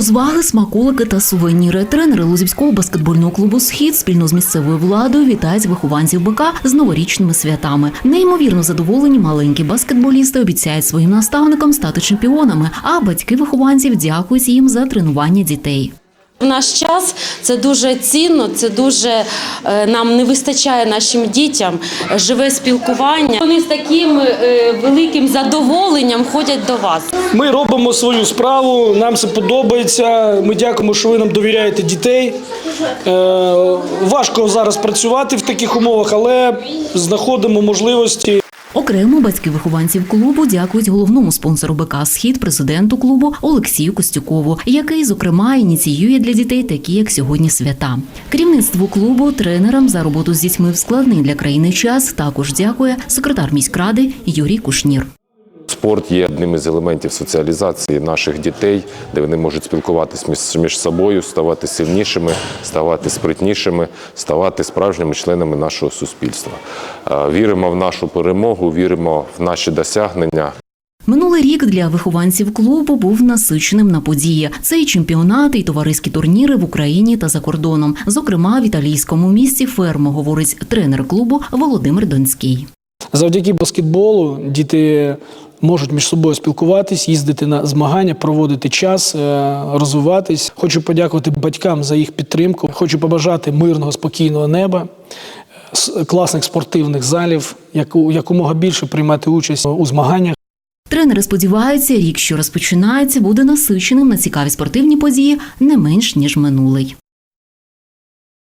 Розваги, смаколики та сувеніри. Тренери Лузівського баскетбольного клубу Схід спільно з місцевою владою вітають вихованців БК з новорічними святами. Неймовірно задоволені маленькі баскетболісти обіцяють своїм наставникам стати чемпіонами. А батьки вихованців дякують їм за тренування дітей. В наш час це дуже цінно, це дуже е, нам не вистачає нашим дітям живе спілкування. Вони з таким е, великим задоволенням ходять до вас. Ми робимо свою справу, нам це подобається. Ми дякуємо, що ви нам довіряєте дітей. Е, важко зараз працювати в таких умовах, але знаходимо можливості. Окремо батьки вихованців клубу дякують головному спонсору БК Схід, президенту клубу Олексію Костюкову, який, зокрема, ініціює для дітей такі, як сьогодні свята. Керівництву клубу, тренерам за роботу з дітьми в складний для країни час також дякує секретар міськради Юрій Кушнір. Спорт є одним із елементів соціалізації наших дітей, де вони можуть спілкуватися між, між собою, ставати сильнішими, ставати спритнішими, ставати справжніми членами нашого суспільства. Е, Віримо в нашу перемогу, віримо в наші досягнення. Минулий рік для вихованців клубу був насиченим на події. Це і чемпіонати, і товариські турніри в Україні та за кордоном. Зокрема, в італійському місті Фермо говорить тренер клубу Володимир Донський. Завдяки баскетболу діти можуть між собою спілкуватись, їздити на змагання, проводити час, е, розвиватись. Хочу подякувати батькам за їх підтримку. Хочу побажати мирного, спокійного неба, класних спортивних залів, якомога більше приймати участь у змаганнях. Тренери сподіваються, рік, що розпочинається, буде насиченим на цікаві спортивні події не менш ніж минулий.